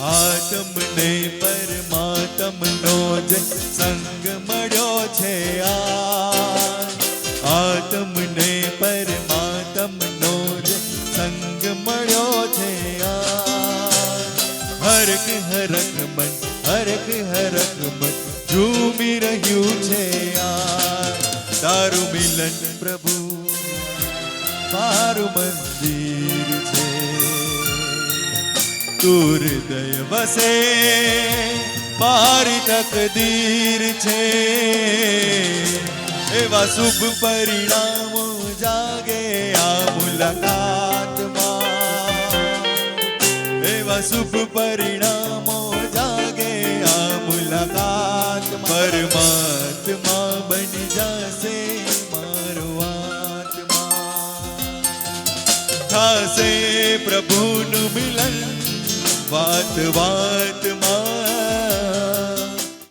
આત્મને પરમાત્મનો જ સંગ મળ્યો છે આ. આત્મને પરમાત્મનો જ સંગ મળ્યો છે આ. હરક હરક મન હરક હરક મન ઝૂમી રહ્યું છે આ. તારું મિલન પ્રભુ મારું મંદિર તું હૃદય વસે મારી તકદીર છે. એવા શુભ પરિણામો જાગે આ મુલાકાતમાં. એવા શુભ પરિણામો જાગે આ મુલાકાત પરમાત્મા બની જશે મારો આત્મા. થશે પ્રભુનું મિલન வாத்து வாத்து